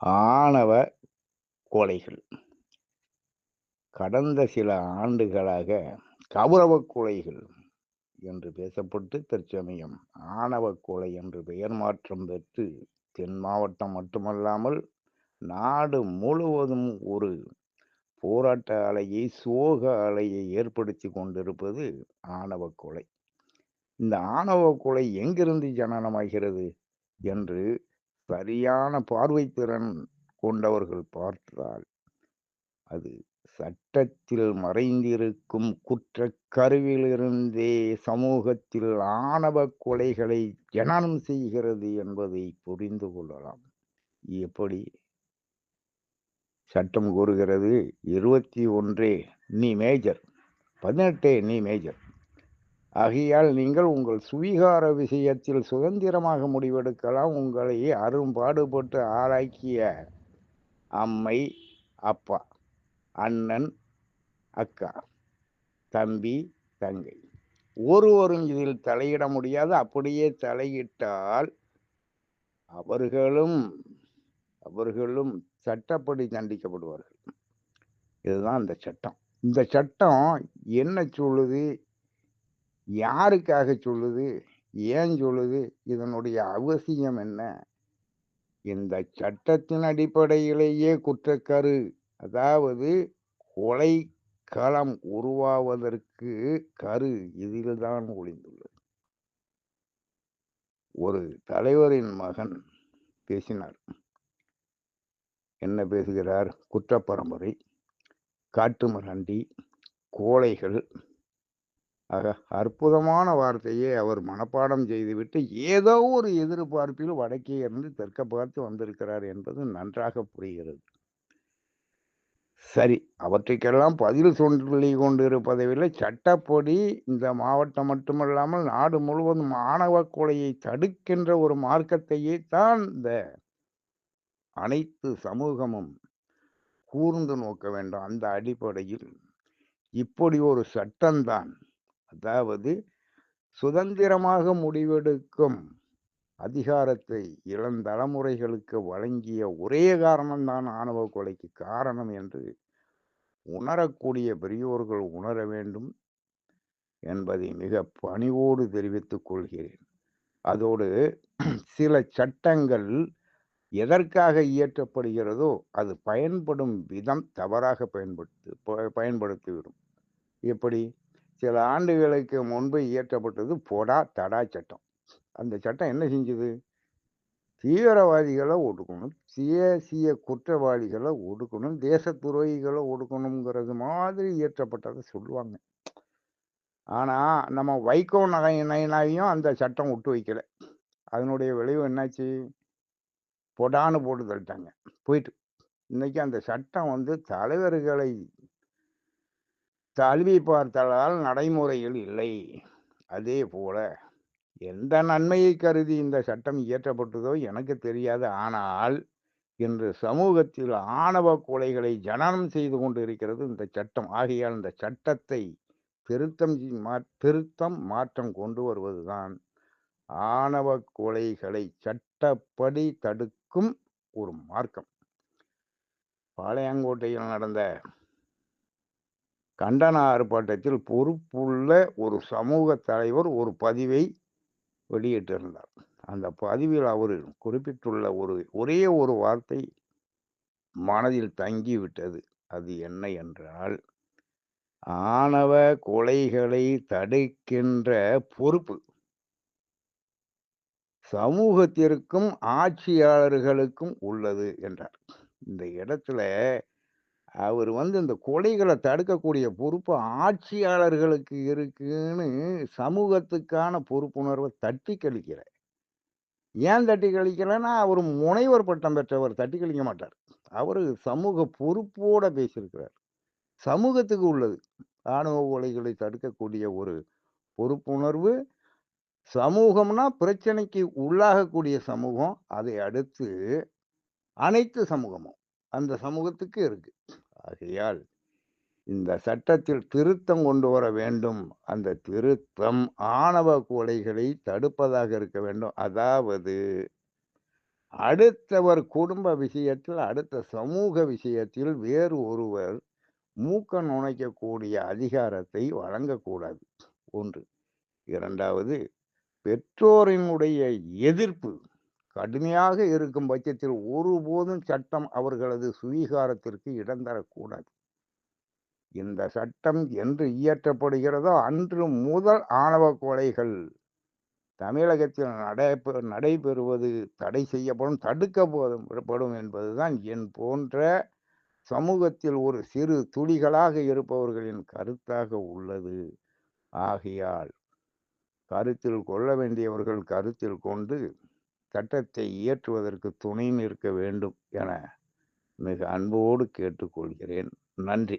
ஆணவ கொலைகள். கடந்த சில ஆண்டுகளாக கௌரவ கொலைகள் என்று பேசப்பட்டு தற்சமயம் ஆணவ கொலை என்று பெயர் மாற்றம் பெற்று தென் மாவட்டம் மட்டுமல்லாமல் நாடு முழுவதும் ஒரு போராட்ட அலையை சோக அலையை ஏற்படுத்தி கொண்டிருப்பது ஆணவ கொலை. இந்த ஆணவ கொலை எங்கிருந்து ஜனனமாகிறது என்று சரியான பார்வை திறன் கொண்டவர்கள் பார்த்தால் அது சட்டத்தில் மறைந்திருக்கும் குற்ற கருவிலிருந்தே சமூகத்தில் ஆணவ கொலைகளை ஜனனம் செய்கிறது என்பதை புரிந்து கொள்ளலாம். எப்படி? சட்டம் கூறுகிறது இருபத்தி ஒன்றே நீ மேஜர். பதினெட்டே நீ மேஜர். ஆகையால் நீங்கள் உங்கள் சுவீகார விஷயத்தில் சுதந்திரமாக முடிவெடுக்கலாம். உங்களை அரும்பாடுபட்டு ஆராய்க்கிய அம்மை அப்பா அண்ணன் அக்கா தம்பி தங்கை. ஒருவரும் இதில் தலையிட முடியாது. அப்படியே தலையிட்டால் அவர்களும் அவர்களும் சட்டப்படி தண்டிக்கப்படுவார்கள். இதுதான் அந்த சட்டம். இந்த சட்டம் என்ன சொல்லுது? யாருக்காக சொல்லுது? ஏன் சொல்லுது? இதனுடைய அவசியம் என்ன? இந்த சட்டத்தின் அடிப்படையிலேயே குற்றக்கரு அதாவது கொலை களம் உருவாவதற்கு கரு இதில்தான் ஒளிந்துள்ளது. ஒரு தலைவரின் மகன் பேசினார். என்ன பேசுகிறார்? குற்றப்பரம்பரை காட்டுமிராண்டி கோழைகள் ஆக அற்புதமான வார்த்தையை அவர் மனப்பாடம் செய்துவிட்டு ஏதோ ஒரு எதிர்பார்ப்பில் வடக்கே இருந்து தெற்க பார்த்து வந்திருக்கிறார் என்பது நன்றாக புரிகிறது. சரி அவற்றுக்கெல்லாம் பதில் சொல்லி கொண்டிருப்பதை சட்டப்படி இந்த மாவட்டம் மட்டுமல்லாமல் நாடு முழுவதும் மாணவ கொலையை தடுக்கின்ற ஒரு மார்க்கத்தையே தான் இந்த அனைத்து சமூகமும் கூர்ந்து நோக்க வேண்டும் அந்த அடிப்படையில். இப்படி ஒரு சட்டம்தான். அதாவது சுதந்திரமாக முடிவெடுக்கும் அதிகாரத்தை இளந்தலைமுறைகளுக்கு வழங்கிய ஒரே காரணம்தான் ஆணவ கொலைக்கு காரணம் என்று உணரக்கூடிய பெரியோர்கள் உணர வேண்டும் என்பதை மிக பணிவோடு தெரிவித்துக் கொள்கிறேன். அதோடு சில சட்டங்கள் எதற்காக இயற்றப்படுகிறதோ அது பயன்படும் விதம் தவறாக பயன்படுத்து பயன்படுத்திவிடும். எப்படி? சில ஆண்டுகளுக்கு முன்பு இயற்றப்பட்டது பொடா தடா சட்டம். அந்த சட்டம் என்ன செஞ்சது? தீவிரவாதிகளை ஒடுக்கணும் தேசிய குற்றவாளிகளை ஒடுக்கணும் தேச துரோகிகளை ஒடுக்கணுங்கிறது மாதிரி இயற்றப்பட்டதை சொல்லுவாங்க. ஆனால் நம்ம வைகோ நகை நயனாவையும் அந்த சட்டம் விட்டு வைக்கல. அதனுடைய விளைவு என்னாச்சு? பொடான்னு போட்டு தள்ளிட்டாங்க. போயிட்டு. இன்னைக்கு அந்த சட்டம் வந்து தலைவர்களை தழுவி பார்த்தால் நடைமுறையில் இல்லை. அதே போல எந்த நன்மையை கருதி இந்த சட்டம் இயற்றப்பட்டதோ எனக்கு தெரியாது. ஆனால் இன்று சமூகத்தில் ஆணவ கொலைகளை ஜனனம் செய்து கொண்டு இருக்கிறது இந்த சட்டம். ஆகையால் இந்த சட்டத்தை திருத்தம் திருத்தம் மாற்றம் கொண்டு வருவதுதான் ஆணவ கொலைகளை சட்டப்படி தடுக்கும் ஒரு மார்க்கம். பாளையங்கோட்டையில் நடந்த கண்டன ஆர்ப்பாட்டத்தில் பொறுப்புள்ள ஒரு சமூக தலைவர் ஒரு பதிவை வெளியிட்டிருந்தார். அந்த பதிவில் அவர் குறிப்பிட்டுள்ள ஒரு ஒரே ஒரு வார்த்தை மனதில் தங்கிவிட்டது. அது என்ன என்றால் ஆணவ கொலைகளை தடுக்கின்ற பொறுப்பு. சமூகத்திற்கும் ஆட்சியாளர்களுக்கும் உள்ளது என்றார். இந்த இடத்துல அவர் வந்து இந்த கொலைகளை தடுக்கக்கூடிய பொறுப்பு ஆட்சியாளர்களுக்கு இருக்குன்னு சமூகத்துக்கான பொறுப்புணர்வை தட்டி கழிக்கிறார். ஏன் தட்டி கழிக்கிறேன்னா அவர் முனைவர் பட்டம் பெற்றவர் தட்டி கழிக்க மாட்டார். அவர் சமூக பொறுப்போட பேசியிருக்கிறார். சமூகத்துக்கு உள்ளது. ஆணவ கொலைகளை தடுக்கக்கூடிய ஒரு பொறுப்புணர்வு சமூகம்னா பிரச்சனைக்கு உள்ளாகக்கூடிய சமூகம் அதை அடுத்து அனைத்து சமூகமும். அந்த சமூகத்துக்கு இருக்கு ஆகையால் இந்த சட்டத்தில் திருத்தம் கொண்டு வர வேண்டும் அந்த திருத்தம் ஆணவ கொலைகளை தடுப்பதாக இருக்க வேண்டும் அதாவது அடுத்தவர் குடும்ப விஷயத்தில், அடுத்த சமூக விஷயத்தில் வேறு ஒருவர் மூக்க நுழைக்கக்கூடிய அதிகாரத்தை வழங்கக்கூடாது. 1. 2வது பெற்றோரினுடைய எதிர்ப்பு கடுமையாக இருக்கும் பட்சத்தில் ஒருபோதும் சட்டம் அவர்களது சுவீகாரத்திற்கு இடம் தரக்கூடாது. இந்த சட்டம் என்று இயற்றப்படுகிறதோ அன்று முதல் ஆணவ கொலைகள் தமிழகத்தில் நடைபெ நடைபெறுவது தடை செய்யப்படும், தடுக்கப்படும் என்பதுதான் என் போன்ற சமூகத்தில் ஒரு சிறு துளிகளாக இருப்பவர்களின் கருத்தாக உள்ளது. ஆகையால் கருத்தில் கொள்ள வேண்டியவர்கள் கருத்தில் கொண்டு சட்டத்தை இயற்றுவதற்கு துணை நிற்க வேண்டும் என மிக அன்போடு கேட்டுக்கொள்கிறேன். நன்றி.